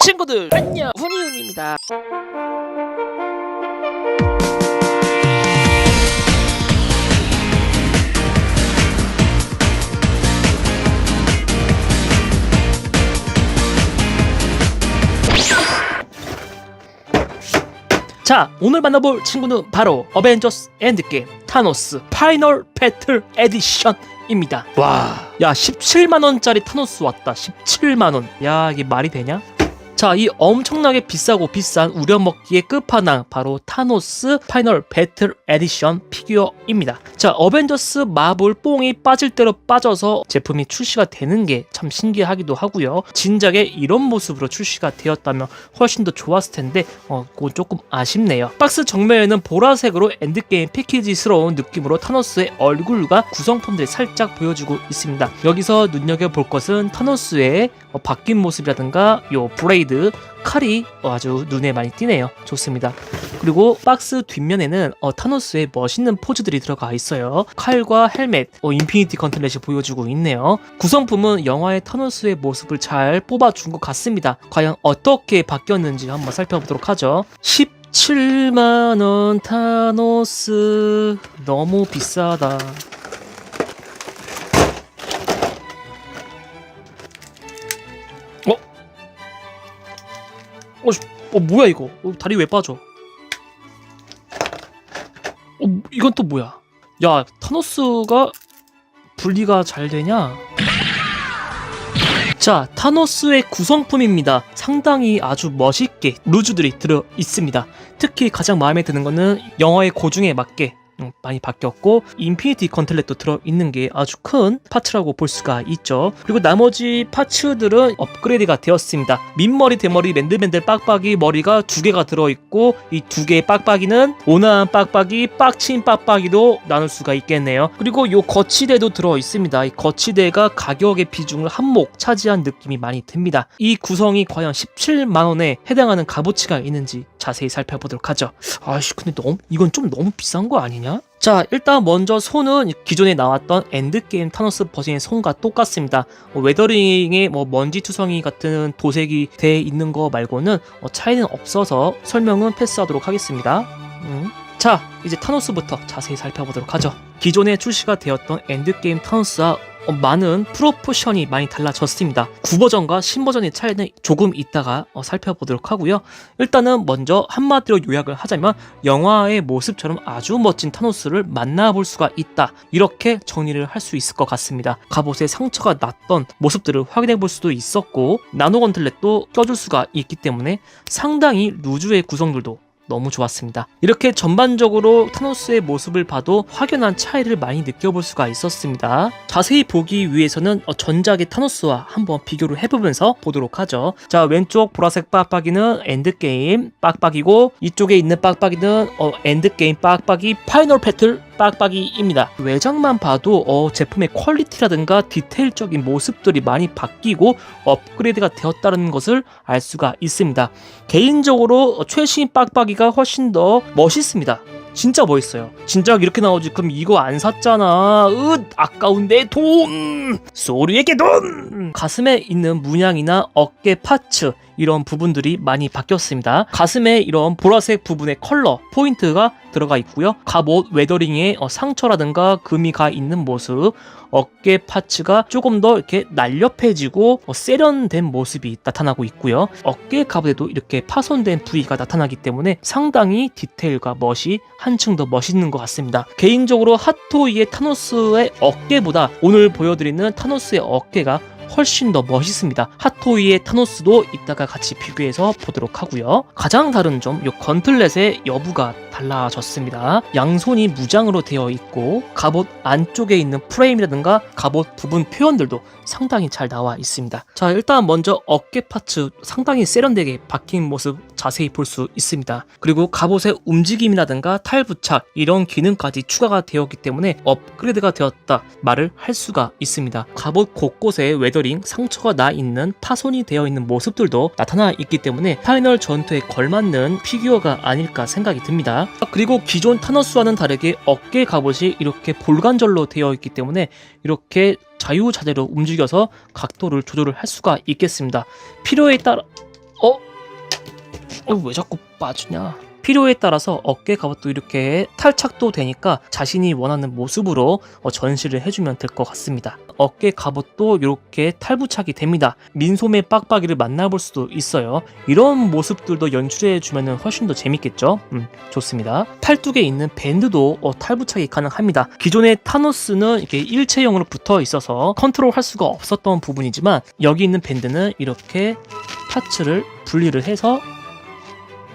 친구들 안녕 훈이훈입니다 자 오늘 만나볼 친구는 바로 어벤져스 엔드게임 타노스 파이널 배틀 에디션 입니다. 와, 야 17만 원짜리 타노스 왔다. 17만 원. 야 이게 말이 되냐? 자, 이 엄청나게 비싸고 비싼 우려먹기의 끝판왕 바로 타노스 파이널 배틀 에디션 피규어입니다. 자, 어벤져스 마블 뽕이 빠질 대로 빠져서 제품이 출시가 되는 게 참 신기하기도 하고요. 진작에 이런 모습으로 출시가 되었다면 훨씬 더 좋았을 텐데 어, 그건 조금 아쉽네요. 박스 정면에는 보라색으로 엔드게임 패키지스러운 느낌으로 타노스의 얼굴과 구성품들이 살짝 보여주고 있습니다. 여기서 눈여겨볼 것은 타노스의 어, 바뀐 모습이라든가 요 브레이드 칼이 아주 눈에 많이 띄네요. 좋습니다. 그리고 박스 뒷면에는 어, 타노스의 멋있는 포즈들이 들어가 있어요. 칼과 헬멧, 어, 인피니티 건틀렛이 보여주고 있네요. 구성품은 영화의 타노스의 모습을 잘 뽑아준 것 같습니다. 과연 어떻게 바뀌었는지 한번 살펴보도록 하죠. 17만원 타노스 너무 비싸다. 어, 씨, 어 뭐야 이거? 어, 다리 왜 빠져? 어, 이건 또 뭐야? 야, 타노스가 분리가 잘 되냐? 자, 타노스의 구성품입니다. 상당히 아주 멋있게 루즈들이 들어 있습니다. 특히 가장 마음에 드는 거는 영화의 고중에 맞게 음, 많이 바뀌었고 인피니티 건틀렛도 들어있는 게 아주 큰 파츠라고 볼 수가 있죠. 그리고 나머지 파츠들은 업그레이드가 되었습니다. 민머리 대머리 맨들맨들 빡빡이 머리가 두 개가 들어있고 이 두 개의 빡빡이는 온화한 빡빡이 빡친 빡빡이로 나눌 수가 있겠네요. 그리고 요 거치대도 들어있습니다. 이 거치대가 가격의 비중을 한몫 차지한 느낌이 많이 듭니다. 이 구성이 과연 17만원에 해당하는 값어치가 있는지 자세히 살펴보도록 하죠 아씨 근데 너무 이건 좀 너무 비싼 거 아니냐? 자 일단 먼저 손은 기존에 나왔던 엔드게임 타노스 버전의 손과 똑같습니다 어, 웨더링에 뭐 먼지 투성이 같은 도색이 돼 있는 거 말고는 어, 차이는 없어서 설명은 패스하도록 하겠습니다 음. 자 이제 타노스부터 자세히 살펴보도록 하죠 기존에 출시가 되었던 엔드게임 타노스와 어, 많은 프로포션이 많이 달라졌습니다. 9버전과 신버전의 차이는 조금 있다가 어, 살펴보도록 하고요. 일단은 먼저 한마디로 요약을 하자면 영화의 모습처럼 아주 멋진 타노스를 만나볼 수가 있다. 이렇게 정리를 할 수 있을 것 같습니다. 갑옷에 상처가 났던 모습들을 확인해 볼 수도 있었고 나노 건틀렛도 껴줄 수가 있기 때문에 상당히 루즈의 구성들도 너무 좋았습니다. 이렇게 전반적으로 타노스의 모습을 봐도 확연한 차이를 많이 느껴볼 수가 있었습니다. 자세히 보기 위해서는 어, 전작의 타노스와 한번 비교를 해보면서 보도록 하죠. 자 왼쪽 보라색 빡빡이는 엔드게임 빡빡이고 이쪽에 있는 빡빡이는 어, 엔드게임 빡빡이 파이널 패틀 빡빡이입니다. 외장만 봐도 어, 제품의 퀄리티라든가 디테일적인 모습들이 많이 바뀌고 업그레이드가 되었다는 것을 알 수가 있습니다. 개인적으로 최신 빡빡이가 훨씬 더 멋있습니다. 진짜 멋있어요. 진작 이렇게 나오지 그럼 이거 안 샀잖아. 으 아까운데 돈. 소리에게 돈. 가슴에 있는 문양이나 어깨 파츠 이런 부분들이 많이 바뀌었습니다. 가슴에 이런 보라색 부분의 컬러 포인트가 들어가 있고요. 갑옷 웨더링에 어, 상처라든가 금이 가 있는 모습, 어깨 파츠가 조금 더 이렇게 날렵해지고 어, 세련된 모습이 나타나고 있고요. 어깨 갑옷에도 이렇게 파손된 부위가 나타나기 때문에 상당히 디테일과 멋이 한층 더 멋있는 것 같습니다. 개인적으로 핫토이의 타노스의 어깨보다 오늘 보여드리는 타노스의 어깨가 훨씬 더 멋있습니다. 핫토이의 타노스도 이따가 같이 비교해서 보도록 하고요. 가장 다른 점, 이 건틀렛의 여부가 달라졌습니다. 양손이 무장으로 되어 있고 갑옷 안쪽에 있는 프레임이라든가 갑옷 부분 표현들도 상당히 잘 나와 있습니다. 자 일단 먼저 어깨 파츠 상당히 세련되게 박힌 모습 자세히 볼 수 있습니다. 그리고 갑옷의 움직임이라든가 탈부착 이런 기능까지 추가가 되었기 때문에 업그레이드가 되었다 말을 할 수가 있습니다. 갑옷 곳곳에 웨더링 상처가 나 있는 파손이 되어 있는 모습들도 나타나 있기 때문에 파이널 전투에 걸맞는 피규어가 아닐까 생각이 듭니다. 그리고 기존 타노스와는 다르게 어깨 갑옷이 이렇게 볼관절로 되어 있기 때문에 이렇게 자유자재로 움직여서 각도를 조절을 할 수가 있겠습니다. 필요에 따라 어? 어, 왜 자꾸 빠지냐? 필요에 따라서 어깨 갑옷도 이렇게 탈착도 되니까 자신이 원하는 모습으로 어, 전시를 해주면 될 것 같습니다. 어깨 갑옷도 이렇게 탈부착이 됩니다. 민소매 빡빡이를 만나볼 수도 있어요. 이런 모습들도 연출해 주면 훨씬 더 재밌겠죠? 음, 좋습니다. 팔뚝에 있는 밴드도 어, 탈부착이 가능합니다. 기존의 타노스는 이렇게 일체형으로 붙어 있어서 컨트롤 할 수가 없었던 부분이지만 여기 있는 밴드는 이렇게 파츠를 분리를 해서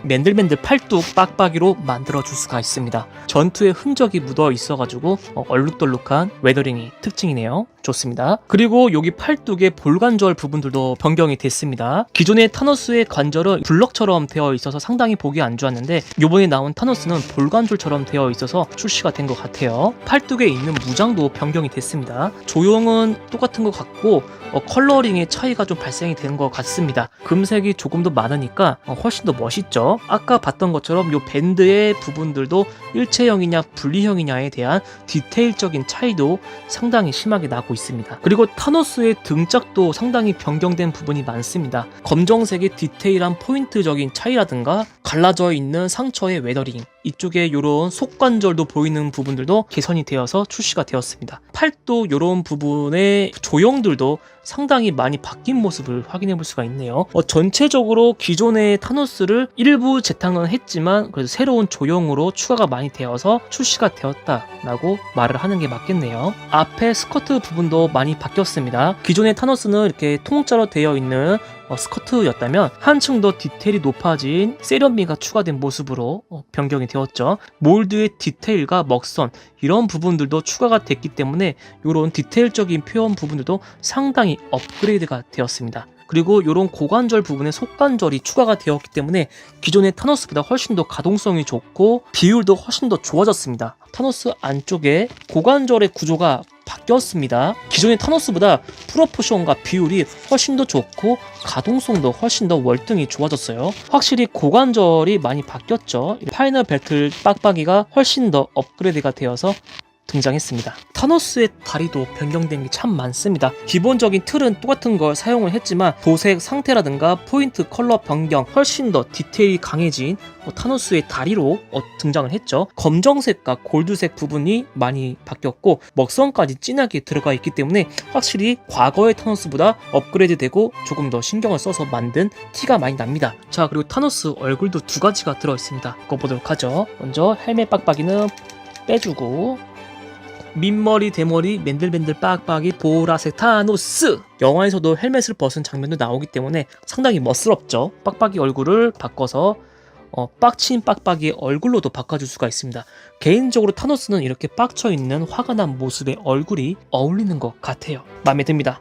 맨들맨들 팔뚝 빡빡이로 만들어 줄 수가 있습니다. 전투의 흔적이 묻어 있어가지고 어, 얼룩덜룩한 웨더링이 특징이네요. 좋습니다. 그리고 여기 팔뚝의 볼관절 부분들도 변경이 됐습니다. 기존의 타노스의 관절은 블럭처럼 되어 있어서 상당히 보기 안 좋았는데 이번에 나온 타노스는 볼관절처럼 되어 있어서 출시가 된 것 같아요. 팔뚝에 있는 무장도 변경이 됐습니다. 조형은 똑같은 것 같고 어, 컬러링의 차이가 좀 발생이 되는 것 같습니다. 금색이 조금 더 많으니까 어, 훨씬 더 멋있죠. 아까 봤던 것처럼 이 밴드의 부분들도 일체형이냐 분리형이냐에 대한 디테일적인 차이도 상당히 심하게 나고 있습니다. 그리고 타노스의 등짝도 상당히 변경된 부분이 많습니다. 검정색의 디테일한 포인트적인 차이라든가 갈라져 있는 상처의 웨더링 이쪽에 이런 속관절도 보이는 부분들도 개선이 되어서 출시가 되었습니다. 팔도 이런 부분의 조형들도 상당히 많이 바뀐 모습을 확인해 볼 수가 있네요. 어, 전체적으로 기존의 타노스를 일부 재탕은 했지만 그래도 새로운 조형으로 추가가 많이 되어서 출시가 되었다라고 말을 하는 게 맞겠네요. 앞에 스커트 부분도 많이 바뀌었습니다. 기존의 타노스는 이렇게 통짜로 되어 있는 어, 스커트였다면 한층 더 디테일이 높아진 세련미가 추가된 모습으로 어, 변경이 되었죠. 몰드의 디테일과 먹선 이런 부분들도 추가가 됐기 때문에 이런 디테일적인 표현 부분들도 상당히 업그레이드가 되었습니다. 그리고 이런 고관절 부분에 속관절이 추가가 되었기 때문에 기존의 타노스보다 훨씬 더 가동성이 좋고 비율도 훨씬 더 좋아졌습니다. 타노스 안쪽에 고관절의 구조가 바뀌었습니다. 기존의 타노스보다 프로포션과 비율이 훨씬 더 좋고 가동성도 훨씬 더 월등히 좋아졌어요. 확실히 고관절이 많이 바뀌었죠. 파이널 벨트 빡빡이가 훨씬 더 업그레이드가 되어서 등장했습니다. 타노스의 다리도 변경된 게 참 많습니다. 기본적인 틀은 똑같은 걸 사용을 했지만 도색 상태라든가 포인트 컬러 변경 훨씬 더 디테일이 강해진 어, 타노스의 다리로 어, 등장을 했죠. 검정색과 골드색 부분이 많이 바뀌었고 먹선까지 진하게 들어가 있기 때문에 확실히 과거의 타노스보다 업그레이드되고 조금 더 신경을 써서 만든 티가 많이 납니다. 자 그리고 타노스 얼굴도 두 가지가 들어 있습니다. 그거 보도록 하죠. 먼저 헬멧 빡빡이는 빼주고 민머리 대머리 맨들맨들 빡빡이 보라색 타노스. 영화에서도 헬멧을 벗은 장면도 나오기 때문에 상당히 멋스럽죠. 빡빡이 얼굴을 바꿔서 어, 빡친 빡빡이의 얼굴로도 바꿔줄 수가 있습니다. 개인적으로 타노스는 이렇게 빡쳐있는 화가 난 모습의 얼굴이 어울리는 것 같아요. 마음에 듭니다.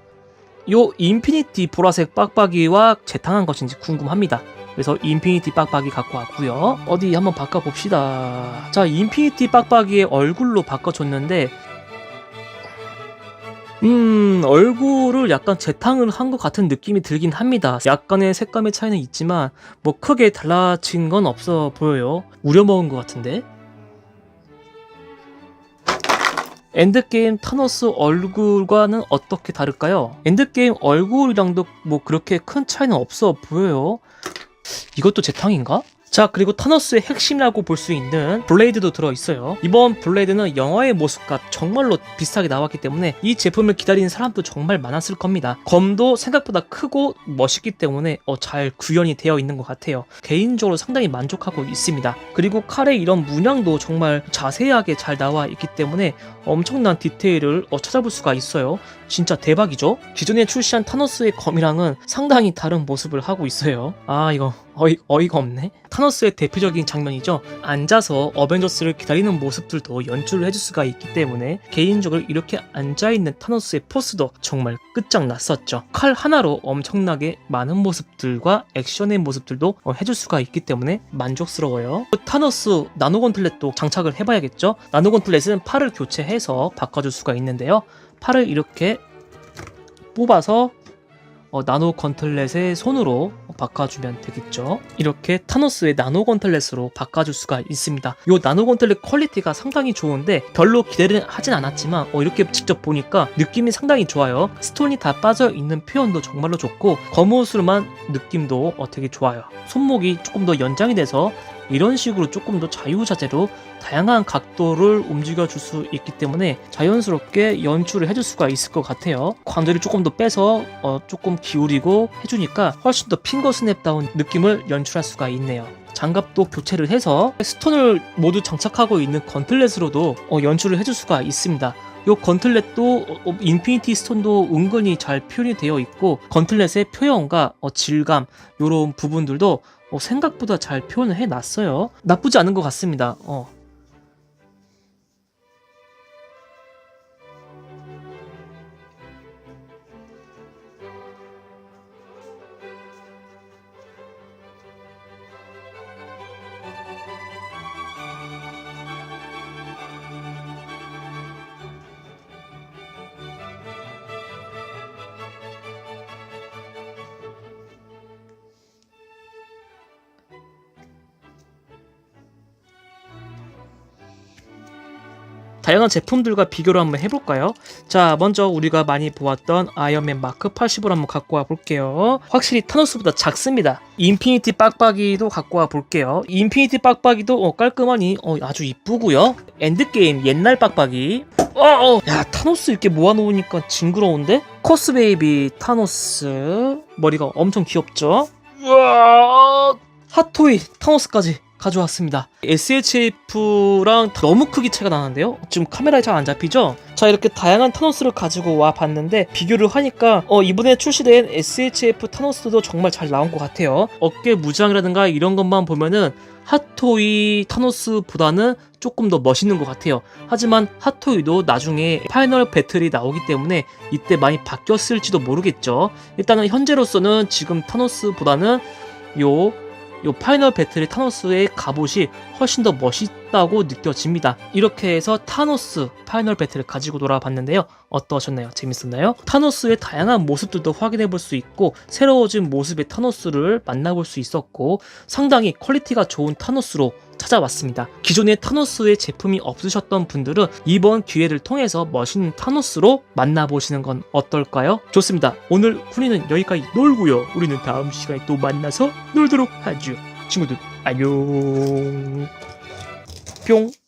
요 인피니티 보라색 빡빡이와 재탕한 것인지 궁금합니다 그래서 인피니티 빡빡이 갖고 왔고요. 어디 한번 바꿔봅시다. 자, 인피니티 빡빡이의 얼굴로 바꿔줬는데 음, 얼굴을 약간 재탕을 한 것 같은 느낌이 들긴 합니다. 약간의 색감의 차이는 있지만 뭐 크게 달라진 건 없어 보여요. 우려먹은 것 같은데. 엔드게임 타노스 얼굴과는 어떻게 다를까요? 엔드게임 얼굴이랑도 뭐 그렇게 큰 차이는 없어 보여요. 이것도 재탕인가? 자 그리고 타노스의 핵심이라고 볼 수 있는 블레이드도 들어있어요. 이번 블레이드는 영화의 모습과 정말로 비슷하게 나왔기 때문에 이 제품을 기다리는 사람도 정말 많았을 겁니다. 검도 생각보다 크고 멋있기 때문에 어, 잘 구현이 되어 있는 것 같아요. 개인적으로 상당히 만족하고 있습니다. 그리고 칼의 이런 문양도 정말 자세하게 잘 나와 있기 때문에 엄청난 디테일을 어, 찾아볼 수가 있어요. 진짜 대박이죠? 기존에 출시한 타노스의 검이랑은 상당히 다른 모습을 하고 있어요. 아 이거 어이, 어이가 없네. 타노스의 대표적인 장면이죠. 앉아서 어벤져스를 기다리는 모습들도 연출을 해줄 수가 있기 때문에 개인적으로 이렇게 앉아있는 타노스의 포스도 정말 끝장났었죠. 칼 하나로 엄청나게 많은 모습들과 액션의 모습들도 어, 해줄 수가 있기 때문에 만족스러워요. 타노스 나노 건틀렛도 장착을 해봐야겠죠. 나노 건틀렛은 팔을 교체해서 바꿔줄 수가 있는데요. 팔을 이렇게 뽑아서 어, 나노 건틀렛의 손으로 바꿔주면 되겠죠. 이렇게 타노스의 나노 건틀렛으로 바꿔줄 수가 있습니다. 이 나노 건틀렛 퀄리티가 상당히 좋은데 별로 기대를 하진 않았지만 어, 이렇게 직접 보니까 느낌이 상당히 좋아요. 스톤이 다 빠져 있는 표현도 정말로 좋고 거무술만 느낌도 어, 되게 좋아요. 손목이 조금 더 연장이 돼서 이런 식으로 조금 더 자유자재로 다양한 각도를 움직여 줄 수 있기 때문에 자연스럽게 연출을 해줄 수가 있을 것 같아요. 광대를 조금 더 빼서 어, 조금 기울이고 해주니까 훨씬 더 핑거 스냅다운 느낌을 연출할 수가 있네요. 장갑도 교체를 해서 스톤을 모두 장착하고 있는 건틀렛으로도 어, 연출을 해줄 수가 있습니다. 요 건틀렛도 어, 어, 인피니티 스톤도 은근히 잘 표현이 되어 있고 건틀렛의 표현과 어, 질감 요런 부분들도 어, 생각보다 잘 표현을 해놨어요. 나쁘지 않은 것 같습니다. 어. 다양한 제품들과 비교를 한번 해볼까요? 자, 먼저 우리가 많이 보았던 아이언맨 마크 80을 한번 갖고 와 볼게요. 확실히 타노스보다 작습니다. 인피니티 빡빡이도 갖고 와 볼게요. 인피니티 빡빡이도 어, 깔끔하니 어, 아주 이쁘고요. 엔드게임 옛날 빡빡이. 어, 어. 야, 타노스 이렇게 모아놓으니까 징그러운데? 코스 베이비 타노스. 머리가 엄청 귀엽죠? 우와, 핫토이 타노스까지 가져왔습니다. SHF랑 너무 크기 차이가 나는데요. 지금 카메라에 잘 안 잡히죠? 자 이렇게 다양한 타노스를 가지고 와 봤는데 비교를 하니까 어, 이번에 출시된 SHF 타노스도 정말 잘 나온 것 같아요. 어깨 무장이라든가 이런 것만 보면은 핫토이 타노스보다는 조금 더 멋있는 것 같아요. 하지만 핫토이도 나중에 파이널 배틀이 나오기 때문에 이때 많이 바뀌었을지도 모르겠죠. 일단은 현재로서는 지금 타노스보다는 요, 요 파이널 배틀의 타노스의 갑옷이 훨씬 더 멋있다고 느껴집니다. 이렇게 해서 타노스 파이널 배틀을 가지고 돌아봤는데요. 어떠셨나요? 재밌었나요? 타노스의 다양한 모습들도 확인해 볼 수 있고 새로워진 모습의 타노스를 만나볼 수 있었고 상당히 퀄리티가 좋은 타노스로 찾아왔습니다. 기존에 타노스의 제품이 없으셨던 분들은 이번 기회를 통해서 멋있는 타노스로 만나보시는 건 어떨까요? 좋습니다. 오늘 훈이는 여기까지 놀고요. 우리는 다음 시간에 또 만나서 놀도록 하죠. 친구들 안녕. 뿅.